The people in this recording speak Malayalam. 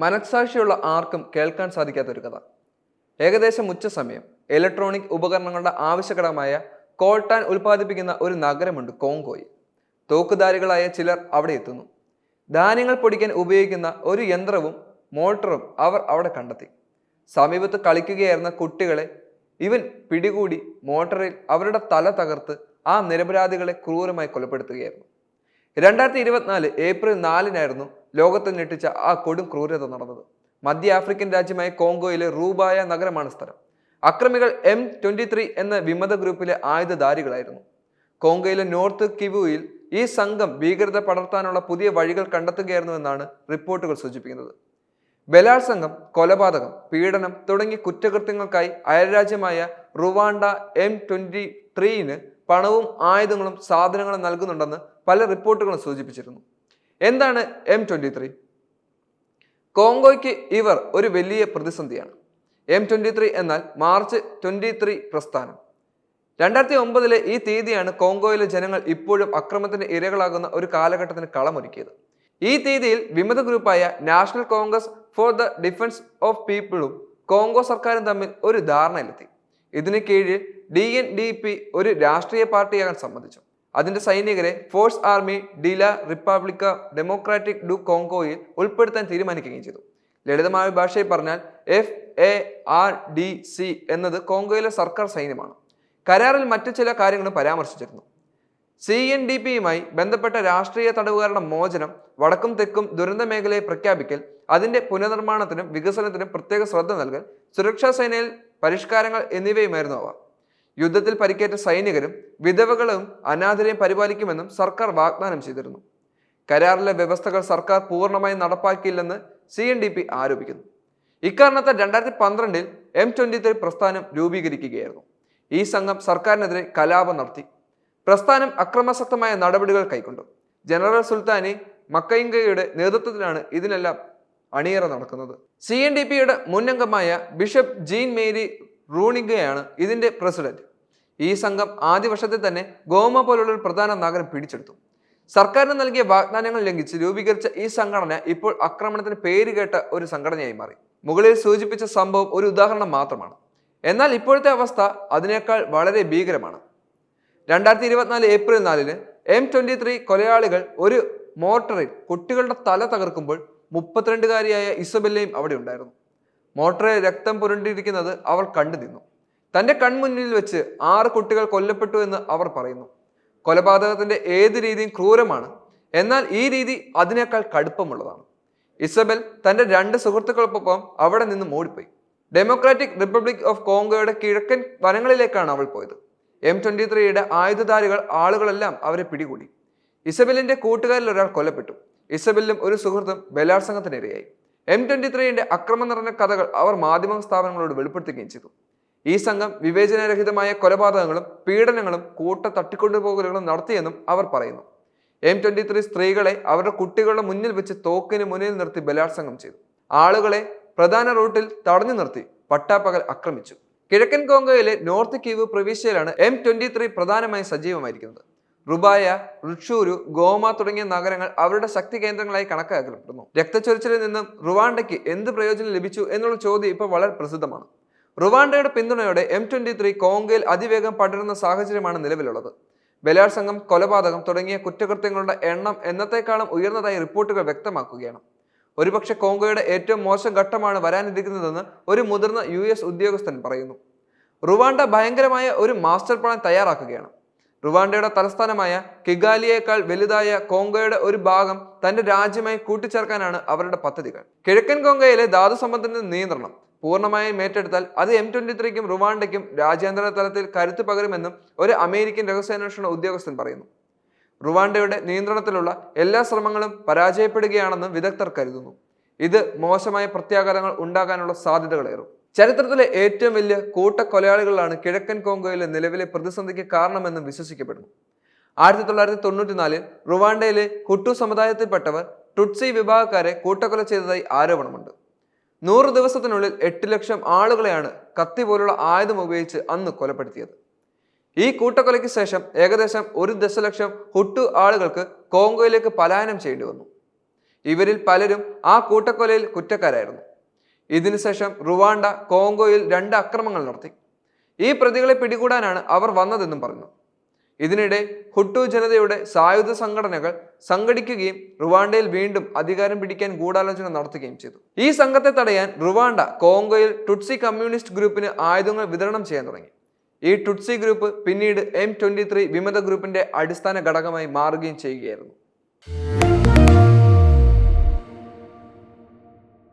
മനസാക്ഷിയുള്ള ആർക്കും കേൾക്കാൻ സാധിക്കാത്ത ഒരു കഥ. ഏകദേശം ഉച്ച സമയം. ഇലക്ട്രോണിക് ഉപകരണങ്ങളുടെ ആവശ്യകരമായ കോൾട്ടാൻ ഉൽപ്പാദിപ്പിക്കുന്ന ഒരു നഗരമുണ്ട് കോങ്കോയിൽ. തോക്കുധാരികളായ ചിലർ അവിടെ എത്തുന്നു. ധാന്യങ്ങൾ പൊടിക്കാൻ ഉപയോഗിക്കുന്ന ഒരു യന്ത്രവും മോട്ടറും അവർ അവിടെ കണ്ടെത്തി. സമീപത്ത് കളിക്കുകയായിരുന്ന കുട്ടികളെ ഇവൻ പിടികൂടി മോട്ടറിൽ അവരുടെ തല തകർത്ത് ആ നിരപരാധികളെ ക്രൂരമായി കൊലപ്പെടുത്തുകയായിരുന്നു. രണ്ടായിരത്തി ഇരുപത്തിനാല് ഏപ്രിൽ നാലിനായിരുന്നു ലോകത്തെ ഞെട്ടിച്ച ആ കൊടും ക്രൂരത നടന്നത്. മധ്യ ആഫ്രിക്കൻ രാജ്യമായ കോങ്കോയിലെ റൂബായ നഗരമാണ് സ്ഥലം. അക്രമികൾ എം ട്വന്റി ത്രീ എന്ന വിമത ഗ്രൂപ്പിലെ ആയുധധാരികളായിരുന്നു. കോങ്കോയിലെ നോർത്ത് കിവുയിൽ ഈ സംഘം ഭീകരത പടർത്താനുള്ള പുതിയ വഴികൾ കണ്ടെത്തുകയായിരുന്നുവെന്നാണ് റിപ്പോർട്ടുകൾ സൂചിപ്പിക്കുന്നത്. ബലാത്സംഗം കൊലപാതകം പീഡനം തുടങ്ങിയ കുറ്റകൃത്യങ്ങൾക്കായി അയൽരാജ്യമായ റുവാണ്ട എം ട്വന്റി ത്രീന് പണവും ആയുധങ്ങളും സാധനങ്ങളും നൽകുന്നുണ്ടെന്ന് പല റിപ്പോർട്ടുകളും സൂചിപ്പിച്ചിരുന്നു. എന്താണ് എം ട്വന്റി ത്രീ കോങ്കോയ്ക്ക് ഇവർ ഒരു വലിയ പ്രതിസന്ധിയാണ്. എം ട്വന്റി ത്രീ എന്നാൽ മാർച്ച് ട്വന്റി ത്രീ പ്രസ്ഥാനം. രണ്ടായിരത്തി ഒമ്പതിലെ ഈ തീയതിയാണ് കോങ്കോയിലെ ജനങ്ങൾ ഇപ്പോഴും അക്രമത്തിന് ഇരകളാകുന്ന ഒരു കാലഘട്ടത്തിന് കളമൊരുക്കിയത്. ഈ തീയതിയിൽ വിമത ഗ്രൂപ്പായ National Congress for the Defence of പീപ്പിളും Congo സർക്കാരും തമ്മിൽ ഒരു ധാരണയിലെത്തി. ഇതിന് കീഴിൽ ഡി എൻ ഡി പി ഒരു രാഷ്ട്രീയ പാർട്ടിയാകാൻ സമ്മതിച്ചു. അതിന്റെ സൈനികരെ ഫോഴ്സ് ആർമി ഡില റിപ്പബ്ലിക്ക ഡെമോക്രാറ്റിക് ഡു കോങ്കോയിൽ ഉൾപ്പെടുത്താൻ തീരുമാനിക്കുകയും ചെയ്തു. ലളിതമായ ഭാഷയിൽ പറഞ്ഞാൽ F A R D C എന്നത് കോങ്കോയിലെ സർക്കാർ സൈന്യമാണ്. കരാറിൽ മറ്റു ചില കാര്യങ്ങളും പരാമർശിച്ചിരുന്നു. സി എൻ ഡി പിയുമായി ബന്ധപ്പെട്ട രാഷ്ട്രീയ തടവുകാരുടെ മോചനം വടക്കും തെക്കും ദുരന്ത മേഖലയെ പ്രഖ്യാപിക്കൽ അതിന്റെ പുനർനിർമ്മാണത്തിനും വികസനത്തിനും പ്രത്യേക ശ്രദ്ധ നൽകൽ സുരക്ഷാ സേനയിൽ പരിഷ്കാരങ്ങൾ എന്നിവയുമായിരുന്നു അവ. യുദ്ധത്തിൽ പരിക്കേറ്റ സൈനികരും വിധവകളും അനാഥരെയും പരിപാലിക്കുമെന്നും സർക്കാർ വാഗ്ദാനം ചെയ്തിരുന്നു. കരാറിലെ വ്യവസ്ഥകൾ സർക്കാർ പൂർണമായി നടപ്പാക്കിയില്ലെന്ന് സി എൻ ഡി പി ആരോപിക്കുന്നു. ഇക്കാരണത്താൽ രണ്ടായിരത്തി പന്ത്രണ്ടിൽ എം ട്വന്റി ത്രീ പ്രസ്ഥാനം രൂപീകരിക്കുകയായിരുന്നു. ഈ സംഘം സർക്കാരിനെതിരെ കലാപം നടത്തി. പ്രസ്ഥാനം അക്രമാസക്തമായ നടപടികൾ കൈക്കൊണ്ടു. ജനറൽ സുൽത്താനി മക്കയിങ്കയുടെ നേതൃത്വത്തിലാണ് ഇതിനെല്ലാം അണിയറ നടക്കുന്നത്. സി എൻ ഡി പിയുടെ മുൻ അംഗമായ ബിഷപ്പ് ജീൻ മേരി റൂണിഗയാണ് ഇതിന്റെ പ്രസിഡന്റ്. ഈ സംഘം ആദ്യ വർഷത്തിൽ തന്നെ ഗോമ പോലുള്ള ഒരു പ്രധാന നഗരം പിടിച്ചെടുത്തു. സർക്കാരിന് നൽകിയ വാഗ്ദാനങ്ങൾ ലംഘിച്ച് രൂപീകരിച്ച ഈ സംഘടന ഇപ്പോൾ ആക്രമണത്തിന് പേരുകേട്ട ഒരു സംഘടനയായി മാറി. മുകളിൽ സൂചിപ്പിച്ച സംഭവം ഒരു ഉദാഹരണം മാത്രമാണ്. എന്നാൽ ഇപ്പോഴത്തെ അവസ്ഥ അതിനേക്കാൾ വളരെ ഭീകരമാണ്. രണ്ടായിരത്തി ഇരുപത്തിനാല് ഏപ്രിൽ നാലിന് എം ട്വന്റി ത്രീ കൊലയാളികൾ ഒരു മോട്ടറിൽ കുട്ടികളുടെ തല തകർക്കുമ്പോൾ മുപ്പത്തിരണ്ടുകാരിയായ ഇസബെല്ലയും അവിടെ ഉണ്ടായിരുന്നു. മോട്ടറിൽ രക്തം പുരണ്ടിരിക്കുന്നത് അവർ കണ്ടു നിന്നു. തന്റെ കൺമുന്നിൽ വെച്ച് ആറ് കുട്ടികൾ കൊല്ലപ്പെട്ടു എന്ന് അവർ പറയുന്നു. കൊലപാതകത്തിന്റെ ഏത് രീതിയും ക്രൂരമാണ്. എന്നാൽ ഈ രീതി അതിനേക്കാൾ കടുപ്പമുള്ളതാണ്. ഇസബൽ തന്റെ രണ്ട് സുഹൃത്തുക്കൾക്കൊപ്പം അവിടെ നിന്ന് ഓടിപ്പോയി ഡെമോക്രാറ്റിക് റിപ്പബ്ലിക് ഓഫ് കോങ്കോയുടെ കിഴക്കൻ വനങ്ങളിലേക്കാണ് അവൾ പോയത്. എം ട്വന്റി ത്രീയുടെ ആയുധധാരികൾ ആളുകളെല്ലാം അവരെ പിടികൂടി. ഇസബലിന്റെ കൂട്ടുകാരിൽ ഒരാൾ കൊല്ലപ്പെട്ടു. ഇസബലിലും ഒരു സുഹൃത്തും ബലാത്സംഗത്തിനിരയായി. എം ട്വന്റി ത്രീയുടെ അക്രമം നിറഞ്ഞ കഥകൾ അവർ മാധ്യമ സ്ഥാപനങ്ങളോട് വെളിപ്പെടുത്തുകയും ചെയ്തു. ഈ സംഘം വിവേചനരഹിതമായ കൊലപാതകങ്ങളും പീഡനങ്ങളും കൂട്ട തട്ടിക്കൊണ്ടുപോകലുകളും നടത്തിയെന്നും അവർ പറയുന്നു. എം ട്വന്റി ത്രീ സ്ത്രീകളെ അവരുടെ കുട്ടികളുടെ മുന്നിൽ വെച്ച് തോക്കിന് മുന്നിൽ നിർത്തി ബലാത്സംഗം ചെയ്തു. ആളുകളെ പ്രധാന റൂട്ടിൽ തടഞ്ഞു നിർത്തി പട്ടാപ്പകൽ ആക്രമിച്ചു. കിഴക്കൻ കോങ്കോയിലെ നോർത്ത് കീവ് പ്രവിശ്യയിലാണ് എം ട്വന്റി ത്രീ പ്രധാനമായും സജീവമായിരിക്കുന്നത്. റുബായ റുഷൂരു ഗോമ തുടങ്ങിയ നഗരങ്ങൾ അവരുടെ ശക്തി കേന്ദ്രങ്ങളായി കണക്കാക്കപ്പെടുന്നു. രക്തച്ചൊരിച്ചിലിൽ നിന്നും റുവാണ്ടയ്ക്ക് എന്ത് പ്രയോജനം ലഭിച്ചു എന്നുള്ള ചോദ്യം ഇപ്പോൾ വളരെ പ്രസിദ്ധമാണ്. റുവാണ്ടയുടെ പിന്തുണയോടെ എം ട്വന്റി ത്രീ കോങ്കയിൽ അതിവേഗം പടരുന്ന സാഹചര്യമാണ് നിലവിലുള്ളത്. ബലാത്സംഗം കൊലപാതകം തുടങ്ങിയ കുറ്റകൃത്യങ്ങളുടെ എണ്ണം എന്നത്തേക്കാളും ഉയർന്നതായി റിപ്പോർട്ടുകൾ വ്യക്തമാക്കുകയാണ്. ഒരുപക്ഷെ കോങ്കോയുടെ ഏറ്റവും മോശം ഘട്ടമാണ് വരാനിരിക്കുന്നതെന്ന് ഒരു മുതിർന്ന യു എസ് ഉദ്യോഗസ്ഥൻ പറയുന്നു. റുവാണ്ട ഭയങ്കരമായ ഒരു മാസ്റ്റർ പ്ലാൻ തയ്യാറാക്കുകയാണ്. റുവാണ്ടയുടെ തലസ്ഥാനമായ കിഗാലിയേക്കാൾ വലുതായ കോങ്കോയുടെ ഒരു ഭാഗം തന്റെ രാജ്യമായി കൂട്ടിച്ചേർക്കാനാണ് അവരുടെ പദ്ധതികൾ. കിഴക്കൻ കോങ്കോയിലെ ധാതു സംബന്ധത്തിന്റെ നിയന്ത്രണം പൂർണമായും ഏറ്റെടുത്താൽ അത് എം ട്വന്റി ത്രീക്കും റുവാണ്ടയ്ക്കും രാജ്യാന്തര തലത്തിൽ കരുത്ത് പകരുമെന്നും ഒരു അമേരിക്കൻ രഹസ്യാന്വേഷണ ഉദ്യോഗസ്ഥൻ പറയുന്നു. റുവാണ്ടയുടെ നിയന്ത്രണത്തിലുള്ള എല്ലാ ശ്രമങ്ങളും പരാജയപ്പെടുകയാണെന്ന് വിദഗ്ധർ കരുതുന്നു. ഇത് മോശമായ പ്രത്യാഘാതങ്ങൾ ഉണ്ടാകാനുള്ള സാധ്യതകളേറും. ചരിത്രത്തിലെ ഏറ്റവും വലിയ കൂട്ടക്കൊലയാളികളാണ് കിഴക്കൻ കോങ്കോയിലെ നിലവിലെ പ്രതിസന്ധിക്ക് കാരണമെന്ന് വിശ്വസിക്കപ്പെടുന്നു. ആയിരത്തി തൊള്ളായിരത്തി തൊണ്ണൂറ്റിനാലിൽ റുവാണ്ടയിലെ ഹുട്ടു സമുദായത്തിൽപ്പെട്ടവർ ടുട്സി വിഭാഗക്കാരെ കൂട്ടക്കൊല ചെയ്തതായി ആരോപണമുണ്ട്. നൂറ് ദിവസത്തിനുള്ളിൽ എട്ട് ലക്ഷം ആളുകളെയാണ് കത്തി പോലുള്ള ആയുധം ഉപയോഗിച്ച് അന്ന് കൊലപ്പെടുത്തിയത്. ഈ കൂട്ടക്കൊലയ്ക്ക് ശേഷം ഏകദേശം ഒരു ദശലക്ഷം ഹുട്ടു ആളുകൾക്ക് കോങ്കോയിലേക്ക് പലായനം ചെയ്യേണ്ടി വന്നു. ഇവരിൽ പലരും ആ കൂട്ടക്കൊലയിൽ കുറ്റക്കാരായിരുന്നു. ഇതിനുശേഷം റുവാണ്ട കോങ്കോയിൽ രണ്ട് അക്രമങ്ങൾ നടത്തി. ഈ പ്രതികളെ പിടികൂടാനാണ് അവർ വന്നതെന്നും പറഞ്ഞു. ഇതിനിടെ ഹുട്ടു ജനതയുടെ സായുധ സംഘടനകൾ സംഘടിക്കുകയും റുവാണ്ടയിൽ വീണ്ടും അധികാരം പിടിക്കാൻ ഗൂഢാലോചന നടത്തുകയും ചെയ്തു. ഈ സംഘത്തെ തടയാൻ റുവാണ്ട കോങ്കോയിൽ ടുട്സി കമ്മ്യൂണിസ്റ്റ് ഗ്രൂപ്പിന് ആയുധങ്ങൾ വിതരണം ചെയ്യാൻ തുടങ്ങി. ഈ ടുട്സി ഗ്രൂപ്പ് പിന്നീട് എം ട്വന്റി ത്രീ വിമത ഗ്രൂപ്പിന്റെ അടിസ്ഥാന ഘടകമായി മാറുകയും ചെയ്യുകയായിരുന്നു.